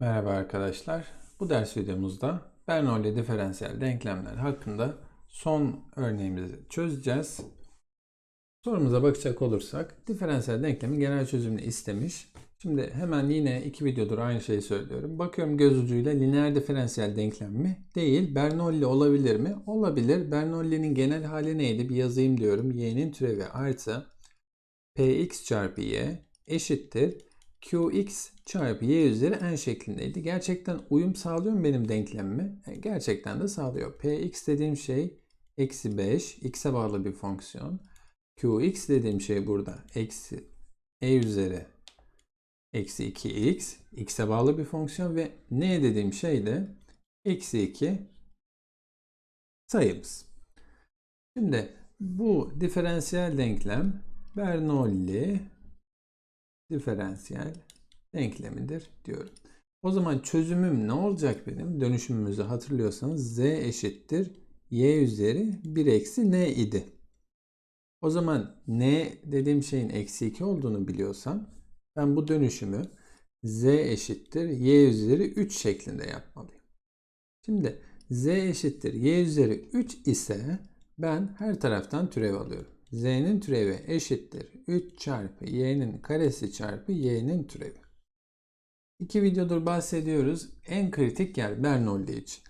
Merhaba arkadaşlar. Bu ders videomuzda Bernoulli diferansiyel denklemler hakkında son örneğimizi çözeceğiz. Sorumuza bakacak olursak diferansiyel denklemin genel çözümünü istemiş. Şimdi hemen yine iki videodur aynı şeyi söylüyorum. Bakıyorum göz ucuyla lineer diferansiyel denklem mi? Değil. Bernoulli olabilir mi? Olabilir. Bernoulli'nin genel hali neydi? Bir yazayım diyorum. y'nin türevi artı px çarpı y eşittir qx çarpı y üzeri n şeklindeydi. Gerçekten uyum sağlıyor mu benim denklemime? E, Gerçekten de sağlıyor. px dediğim şey eksi 5, x'e bağlı bir fonksiyon. qx dediğim şey burada eksi e üzeri eksi 2x, x'e bağlı bir fonksiyon ve n dediğim şey de eksi 2 sayımız. Şimdi bu diferansiyel denklem Bernoulli diferansiyel denklemidir diyorum. O zaman çözümüm ne olacak benim? Dönüşümümüzü hatırlıyorsanız z eşittir y üzeri 1 eksi n idi. O zaman n dediğim şeyin eksi 2 olduğunu biliyorsam ben bu dönüşümü z eşittir y üzeri 3 şeklinde yapmalıyım. Şimdi z eşittir y üzeri 3 ise ben her taraftan türev alıyorum. Z'nin türevi eşittir 3 çarpı y'nin karesi çarpı y'nin türevi. İki videodur bahsediyoruz. En kritik yer Bernoulli için.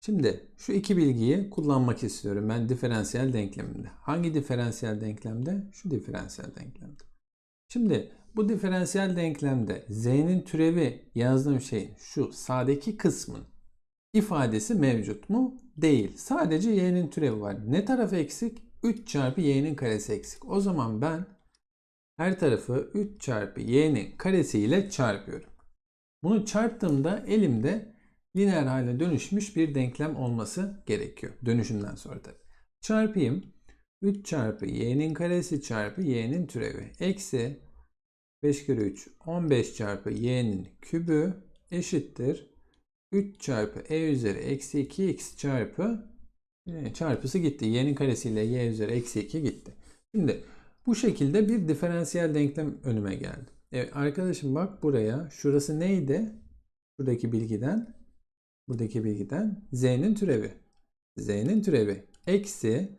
Şimdi şu iki bilgiyi kullanmak istiyorum ben diferansiyel denklemimde. Hangi diferansiyel denklemde? Şu diferansiyel denklemde. Şimdi bu diferansiyel denklemde z'nin türevi yazdığım şeyin şu sağdaki kısmın ifadesi mevcut mu? Değil. Sadece y'nin türevi var. Ne tarafı eksik? 3 çarpı y'nin karesi eksik. O zaman ben her tarafı 3 çarpı y'nin karesi ile çarpıyorum. Bunu çarptığımda elimde lineer hale dönüşmüş bir denklem olması gerekiyor. Dönüşümden sonra tabii. Çarpayım. 3 çarpı y'nin karesi çarpı y'nin türevi. Eksi 5 kere 3 15 çarpı y'nin kübü eşittir. 3 çarpı e üzeri eksi 2x çarpı e, çarpısı gitti. y'nin karesiyle y üzeri eksi 2 gitti. Şimdi bu şekilde bir diferansiyel denklem önüme geldi. Evet arkadaşım bak buraya. Şurası neydi? Buradaki bilgiden buradaki bilgiden z'nin türevi. z'nin türevi eksi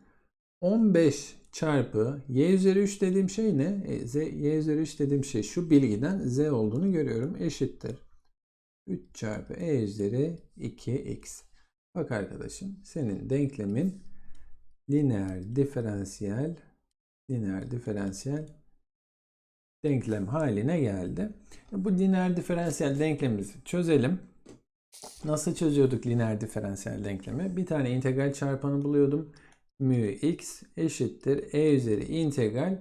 15 çarpı y üzeri 3 dediğim şey ne? E, z, y üzeri 3 dediğim şey şu bilgiden z olduğunu görüyorum. Eşittir. 3 çarpı e üzeri 2x. Bak arkadaşım senin denklemin lineer diferansiyel lineer diferansiyel denklem haline geldi. Bu lineer diferansiyel denklemimizi çözelim. Nasıl çözüyorduk lineer diferansiyel denklemi? Bir tane integral çarpanı buluyordum. Mü x eşittir e üzeri integral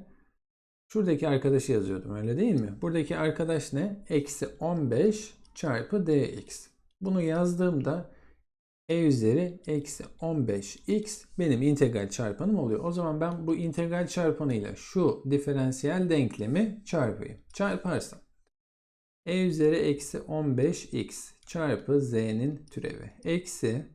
şuradaki arkadaşı yazıyordum öyle değil mi? Buradaki arkadaş ne? Eksi 15 çarpı dx. Bunu yazdığımda e üzeri eksi 15x benim integral çarpanım oluyor. O zaman ben bu integral çarpanıyla şu diferansiyel denklemi çarpayım. Çarparsam e üzeri eksi 15x çarpı z'nin türevi eksi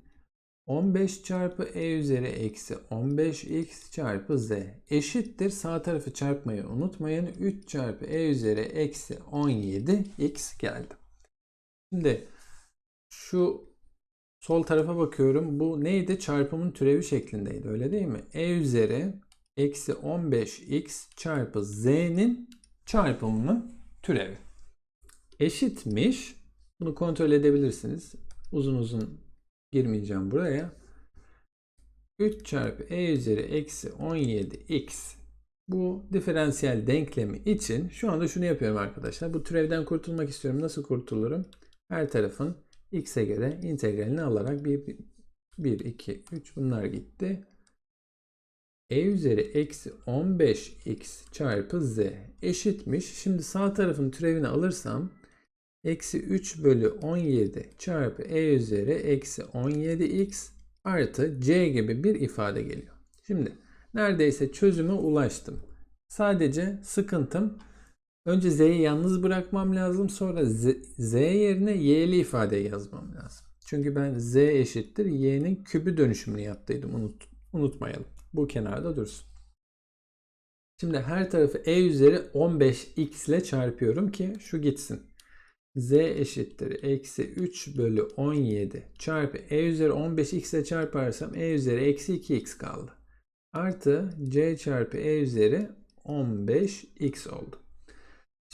15 çarpı e üzeri eksi 15x çarpı z eşittir. Sağ tarafı çarpmayı unutmayın. 3 çarpı e üzeri eksi 17x geldi. Şimdi şu sol tarafa bakıyorum. Bu neydi? Çarpımın türevi şeklindeydi. Öyle değil mi? E üzeri eksi 15x çarpı z'nin çarpımının türevi. Eşitmiş. Bunu kontrol edebilirsiniz. Uzun uzun girmeyeceğim buraya. 3 çarpı e üzeri eksi 17x bu diferansiyel denklemi için şu anda şunu yapıyorum arkadaşlar. Bu türevden kurtulmak istiyorum. Nasıl kurtulurum? Her tarafın x'e göre integralini alarak 1, 1 2, 3 bunlar gitti. e üzeri eksi 15x çarpı z eşitmiş. Şimdi sağ tarafın türevini alırsam eksi 3 bölü 17 çarpı e üzeri eksi 17x artı c gibi bir ifade geliyor. Şimdi neredeyse çözüme ulaştım. Sadece sıkıntım önce z'yi yalnız bırakmam lazım sonra z, z yerine y'li ifade yazmam lazım. Çünkü ben z eşittir y'nin kübü dönüşümünü yaptıydım unut, unutmayalım. Bu kenarda dursun. Şimdi her tarafı e üzeri 15x ile çarpıyorum ki şu gitsin. z eşittir eksi 3 bölü 17 çarpı e üzeri 15 x ile çarparsam e üzeri eksi 2x kaldı. Artı c çarpı e üzeri 15x oldu.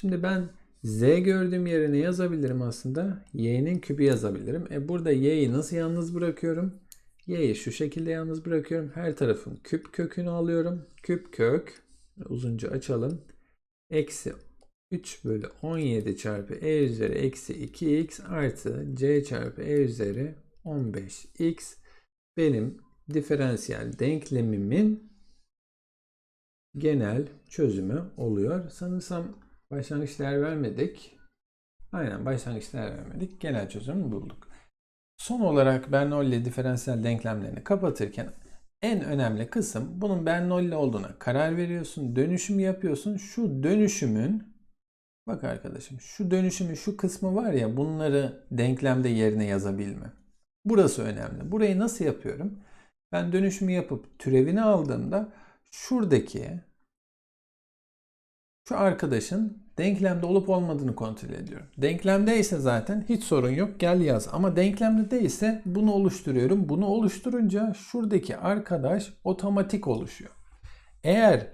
Şimdi ben z gördüğüm yerine yazabilirim aslında. y'nin küpü yazabilirim. E burada y'yi nasıl yalnız bırakıyorum? y'yi şu şekilde yalnız bırakıyorum. Her tarafın küp kökünü alıyorum. Küp kök uzunca açalım. Eksi 3 bölü 17 çarpı e üzeri eksi 2x artı c çarpı e üzeri 15x benim diferansiyel denklemimin genel çözümü oluyor. Sanırsam başlangıç değer vermedik. Aynen başlangıç değer vermedik. Genel çözümü bulduk. Son olarak Bernoulli diferansiyel denklemlerini kapatırken en önemli kısım bunun Bernoulli olduğuna karar veriyorsun. Dönüşüm yapıyorsun. Şu dönüşümün bak arkadaşım şu dönüşümün şu kısmı var ya bunları denklemde yerine yazabilme. Burası önemli. Burayı nasıl yapıyorum? Ben dönüşümü yapıp türevini aldığımda şuradaki şu arkadaşın denklemde olup olmadığını kontrol ediyorum. Denklemdeyse zaten hiç sorun yok gel yaz. Ama denklemde değilse bunu oluşturuyorum. Bunu oluşturunca şuradaki arkadaş otomatik oluşuyor. Eğer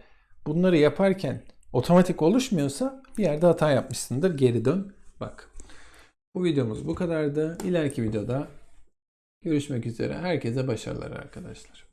bunları yaparken otomatik oluşmuyorsa bir yerde hata yapmışsındır. Geri dön bak. Bu videomuz bu kadardı. İleriki videoda görüşmek üzere. Herkese başarılar arkadaşlar.